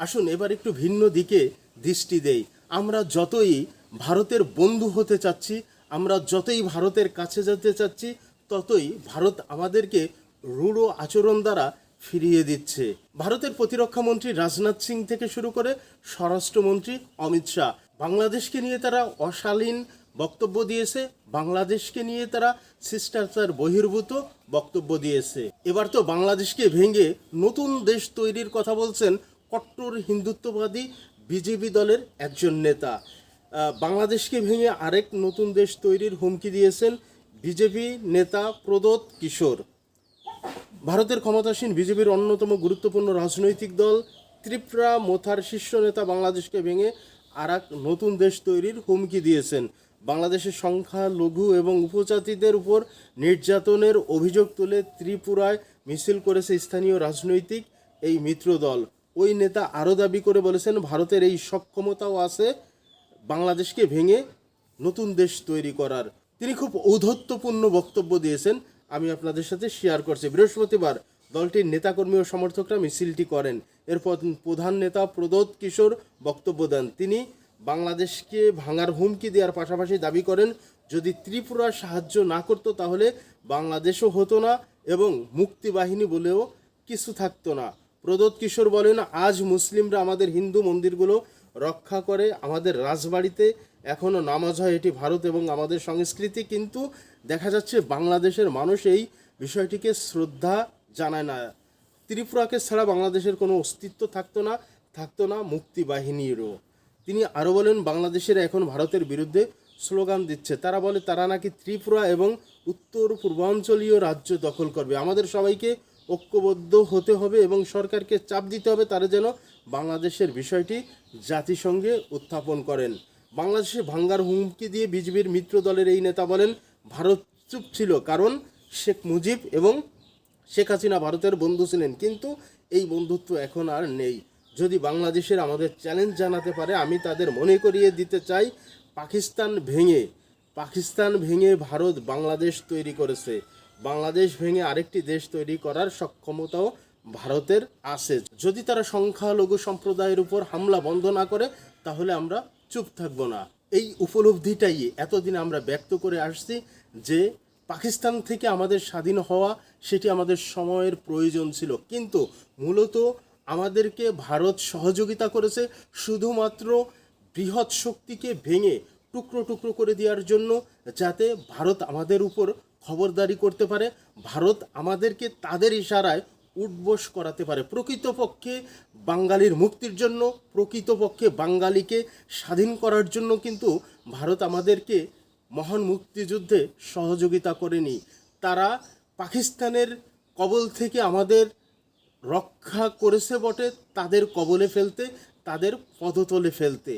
আসুন এবার একটু ভিন্ন দিকে দৃষ্টি দেই। আমরা যতই ভারতের বন্ধু হতে চাচ্ছি, আমরা যতই ভারতের কাছে যেতে চাচ্ছি, ততই ভারত আমাদেরকে রূঢ় আচরণ দ্বারা ফিরিয়ে দিচ্ছে। ভারতের প্রতিরক্ষা মন্ত্রী রাজনাথ সিং থেকে শুরু করে স্বরাষ্ট্রমন্ত্রী অমিত শাহ, বাংলাদেশকে নিয়ে তারা অশালীন বক্তব্য দিয়েছে, বাংলাদেশকে নিয়ে তারা শিষ্টাচার বহির্ভূত বক্তব্য দিয়েছে। এবার তো বাংলাদেশকে ভেঙে নতুন দেশ তৈরির কথা বলছেন কট্টর হিন্দুত্ববাদী বিজেপি দলের একজন নেতা। বাংলাদেশকে ভেঙে আরেক নতুন দেশ তৈরির হুমকি দিয়েছেন বিজেপি নেতা প্রদোত কিশোর। ভারতের ক্ষমতাসীন বিজেপির অন্যতম গুরুত্বপূর্ণ রাজনৈতিক দল ত্রিপুরা মোথার শীর্ষ নেতা বাংলাদেশকে ভেঙে আর নতুন দেশ তৈরির হুমকি দিয়েছেন। বাংলাদেশের সংখ্যা, লঘু এবং উপজাতিদের উপর নির্যাতনের অভিযোগ তুলে ত্রিপুরায় মিছিল করেছে স্থানীয় রাজনৈতিক এই মিত্র দল ওই নেতা আরও দাবি করে বলেছেন, ভারতের এই সক্ষমতাও আছে বাংলাদেশকে ভেঙে নতুন দেশ তৈরি করার। তিনি খুব ঔদ্ধত্যপূর্ণ বক্তব্য দিয়েছেন। আমি আপনাদের সাথে শেয়ার করছি। বৃহস্পতিবার দলটির নেতাকর্মী ও সমর্থকরা মিছিলটি করেন। এরপর প্রধান নেতা প্রদোত কিশোর বক্তব্য দেন। তিনি বাংলাদেশকে ভাঙার হুমকি দেওয়ার পাশাপাশি দাবি করেন, যদি ত্রিপুরা সাহায্য না করতো তাহলে বাংলাদেশও হতো না এবং মুক্তিবাহিনী বলেও কিছু থাকতো না। প্রদোত কিশোর বলেন, আজ মুসলিমরা আমাদের হিন্দু মন্দিরগুলো রক্ষা করে, আমাদের রাজবাড়িতে এখনও নামাজ হয়, এটি ভারত এবং আমাদের সংস্কৃতি। কিন্তু দেখা যাচ্ছে বাংলাদেশের মানুষ এই বিষয়টিকে শ্রদ্ধা জানায় না। ত্রিপুরাকে ছাড়া বাংলাদেশের কোনো অস্তিত্ব থাকতো না থাকতো না মুক্তি বাহিনীরও। তিনি আরও বলেন, বাংলাদেশের এখন ভারতের বিরুদ্ধে স্লোগান দিচ্ছে। তারা বলে, তারা নাকি ত্রিপুরা এবং উত্তর পূর্বাঞ্চলীয় রাজ্য দখল করবে। আমাদের সবাইকে ঐক্যবদ্ধ হতে হবে এবং সরকারকে চাপ দিতে হবে তারা যেন বাংলাদেশের বিষয়টি জাতিসংঘে উত্থাপন করেন। বাংলাদেশে ভাঙ্গার হুমকি দিয়ে বিজেপির মিত্র দলের এই নেতা বলেন, ভারত চুপ ছিল কারণ শেখ মুজিব এবং শেখ হাসিনা ভারতের বন্ধু ছিলেন। কিন্তু এই বন্ধুত্ব এখন আর নেই। যদি বাংলাদেশের আমাদের চ্যালেঞ্জ জানাতে পারে, আমি তাদের মনে করিয়ে দিতে চাই, পাকিস্তান ভেঙে পাকিস্তান ভেঙে ভারত বাংলাদেশ তৈরি করেছে। বাংলাদেশ ভেঙে আরেকটি দেশ তৈরি করার সক্ষমতাও ভারতের আছে। যদি তারা সংখ্যালঘু সম্প্রদায়ের উপর হামলা বন্ধ না করে, তাহলে আমরা চুপ থাকব না। এই উপলব্ধিটাই এতদিন আমরা ব্যক্ত করে আসছি যে পাকিস্তান থেকে আমাদের স্বাধীন হওয়া সেটি আমাদের সময়ের প্রয়োজন ছিল। কিন্তু মূলত আমাদেরকে ভারত সহযোগিতা করেছে শুধুমাত্র বৃহৎ শক্তিকে ভেঙে টুকরো টুকরো করে দেওয়ার জন্য যাতে ভারত আমাদের উপর খবরদারি করতে পারে, ভারত আমাদেরকে তাদের ইশারায় উঠবোস করাতে পারে। প্রকৃতপক্ষে বাঙালির মুক্তির জন্য, প্রকৃতপক্ষে বাঙালিকে স্বাধীন করার জন্য কিন্তু ভারত আমাদেরকে মহান মুক্তিযুদ্ধে সহযোগিতা করেনি। তারা পাকিস্তানের কবল থেকে আমাদের রক্ষা করেছে বটে, তাদের কবলে ফেলতে, তাদের পদতলে ফেলতে।